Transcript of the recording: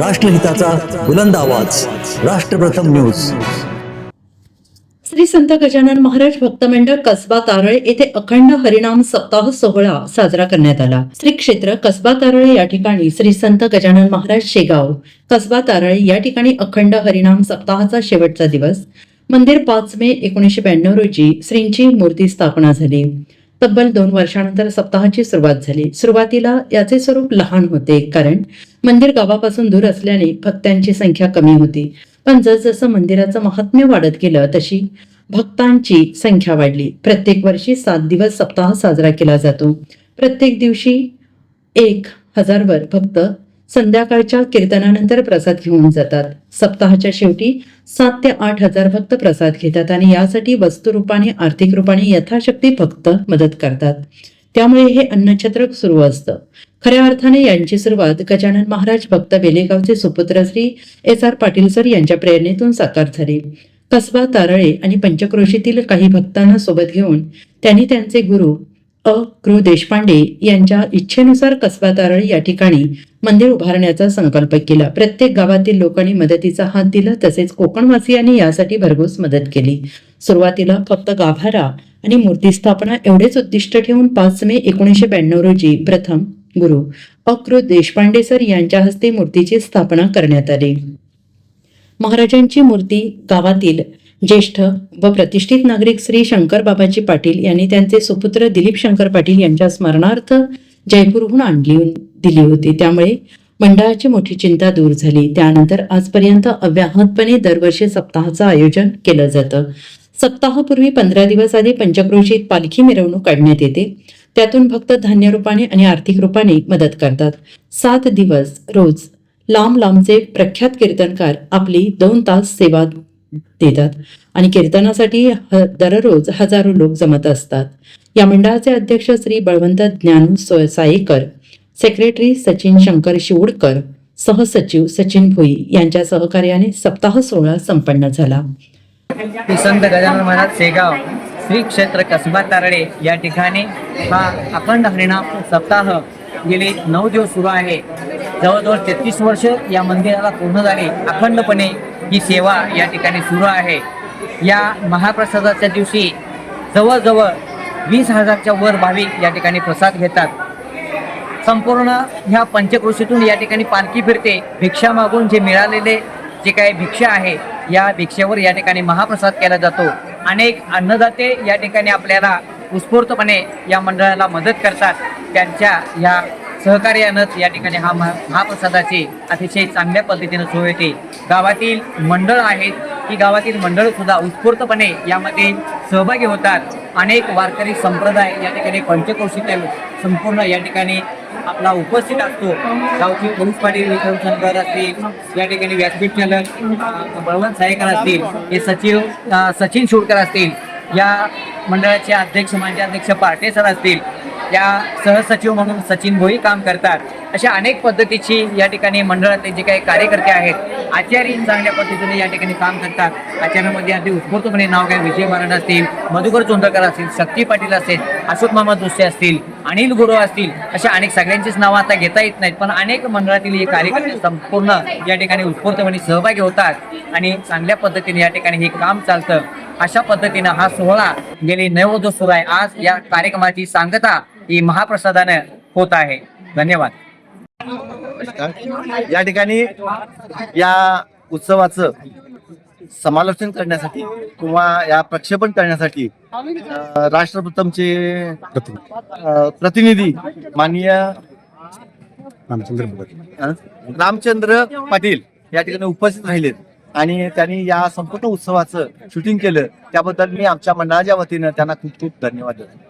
राष्ट्रहिताचा बुलंद आवाज. राष्ट्रप्रथम न्यूज. श्री संत गजानन महाराज भक्त मंडळ कसबा तारळे येथे अखंड हरिनाम सप्ताह सोहळा साजरा करण्यात आला. श्री क्षेत्र कसबा तारळे या ठिकाणी श्री संत गजानन महाराज शेगाव कसबा तारळे या ठिकाणी अखंड हरिनाम सप्ताहाचा शेवटचा दिवस. मंदिर पाच मे एकोणीसशे ब्याण्णव रोजी श्रींची मूर्ती स्थापना झाली. तब्बल दोन वर्षानंतर सप्ताहाची सुरुवात झाली. सुरुवातीला याचे स्वरूप लहान होते कारण मंदिर गावापासून दूर असल्याने भक्तांची संख्या कमी होती. पण जसजसं मंदिराचं महात्म्य वाढत गेलं तशी भक्तांची संख्या वाढली. प्रत्येक वर्षी सात दिवस सप्ताह साजरा केला जातो. प्रत्येक दिवशी एक हजारवर भक्त संध्याकाळच्या कीर्तनानंतर प्रसाद घेऊन जातात. सप्ताहाच्या शेवटी सात ते आठ हजार भक्त प्रसाद घेतात आणि यासाठी वस्तुरूपाने आर्थिक रूपाने यथाशक्ती भक्त मदत करतात. त्यामुळे हे अन्नछत्र सुरू असतं. खऱ्या अर्थाने यांची सुरुवात गजानन महाराज भक्त बेलेगावचे सुपुत्र Shri S R Patil sir यांच्या प्रेरणेतून साकार झाली. कसबा तारळे आणि पंचक्रोशीतील काही भक्तांना सोबत घेऊन त्यांनी त्यांचे गुरु अ कृ देशपांडे यांच्या इच्छेनुसार कसबा तारळ या ठिकाणी मंदिर उभारण्याचा संकल्प केला. प्रत्येक गावातील लोकांनी मदतीचा हात दिला तसेच कोकणवासियांनी यासाठी भरघोस मदत केली. सुरुवातीला फक्त गाभारा आणि मूर्ती स्थापना एवढेच उद्दिष्ट ठेवून पाच मे एकोणीसशे ब्याण्णव रोजी प्रथम गुरु अकृ देशपांडे सर यांच्या हस्ते मूर्तीची स्थापना करण्यात आली. महाराजांची मूर्ती गावातील ज्येष्ठ व प्रतिष्ठित नागरिक श्री शंकर बाबाजी पाटील यांनी त्यांचे सुपुत्र दिलीप शंकर पाटील यांच्या स्मरणार्थ जयपूरहून आणली दिली होती. त्यामुळे मंडळाची मोठी चिंता दूर झाली. त्यानंतर आजपर्यंत अव्याहतपणे दरवर्षी सप्ताहाचं आयोजन केलं जातं. सप्ताहापूर्वी पंधरा दिवस आधी पंचक्रोशीत पालखी मिरवणूक काढण्यात येते. त्यातून भक्त धान्य रूपाने आणि आर्थिक रूपाने मदत करतात. सात दिवस रोज लांब लांबचे प्रख्यात कीर्तनकार आपली दोन तास सेवा देतात. आणि कीर्तनासाठी दररोज हजारो लोक जमत असतात. या मंडळाचे अध्यक्ष श्री बळवंत ज्ञानू साईकर सेक्रेटरी सचिन शंकर शिवडकर सहसचिव सचिन भोई यांच्या सहकार्याने सप्ताह सोहळा संपन्न झाला. संत गजानन महाराज शेगाव श्री क्षेत्र कसबा तारडे या ठिकाणी हा अखंड हरिणाम सप्ताह गेले नऊ दिवस सुरू आहे. जवळजवळ तेहतीस वर्ष या मंदिराला पूर्ण झाली. अखंडपणे ही सेवा या ठिकाणी सुरू आहे. या महाप्रसादाच्या दिवशी जवळजवळ वीस हजारच्या वर भाविक या ठिकाणी प्रसाद घेतात. संपूर्ण ह्या पंचकृषीतून या ठिकाणी पालखी फिरते. भिक्षा मागून जे मिळालेले जे काही भिक्षा आहे या भिक्षेवर या ठिकाणी महाप्रसाद केला जातो. अनेक अन्नदाते या ठिकाणी आपल्याला उत्स्फूर्तपणे या मंडळाला मदत करतात. त्यांच्या या सहकार्यानंच या ठिकाणी हा महा महाप्रसादाची अतिशय चांगल्या पद्धतीनं सोय येते गावातील मंडळ आहेत की गावातील मंडळ सुद्धा उत्स्फूर्तपणे यामध्ये सहभागी होतात. अनेक वारकरी संप्रदाय या ठिकाणी पंचक्रोशीतील संपूर्ण या ठिकाणी आपला उपस्थित असतो. गावचे पोलीस पाटील विक्रम असतील या ठिकाणी व्यासपीठ चालक बळवंत सायकर असतील हे सचिव सचिन शुडकर असतील या मंडळाचे अध्यक्ष माजी अध्यक्ष पार्टे सर असतील या सहसचिव म्हणून सचिन भोई काम करतात. अशा अनेक पद्धतीची या ठिकाणी मंडळातले जे काही कार्यकर्ते आहेत आचार्य चांगल्या पद्धतीने या ठिकाणी काम करतात. आचार्यामध्ये अगदी उत्स्फूर्तपणे नाव काय विजय महाराज असतील मधुकर चोंदकर असतील शक्ती पाटील असतील अशोक मामा जोशी असतील अनिल गुरु असतील अशा अनेक सगळ्यांचीच नावं आता घेता येत नाहीत. पण अनेक मंडळातील हे कार्यकर्ते संपूर्ण या ठिकाणी उत्स्फूर्तपणे सहभागी होतात आणि चांगल्या पद्धतीने या ठिकाणी हे काम चालतं. अशा पद्धतीनं हा सोहळा गेली नऊ सुरू आहे. आज या कार्यक्रमाची सांगता ही महाप्रसादानं होत आहे. धन्यवाद. या ठिकाणी या उत्सवाचं समालोचन करण्यासाठी किंवा या प्रक्षेपण करण्यासाठी राष्ट्रप्रथमचे प्रतिनिधी माननीय अं, रामचंद्र पाटील या ठिकाणी उपस्थित राहिलेत आणि त्यांनी या संपूर्ण उत्सवाचं शूटिंग केलं. त्याबद्दल मी आमच्या मंडळाच्या वतीनं त्यांना खूप खूप धन्यवाद देतो.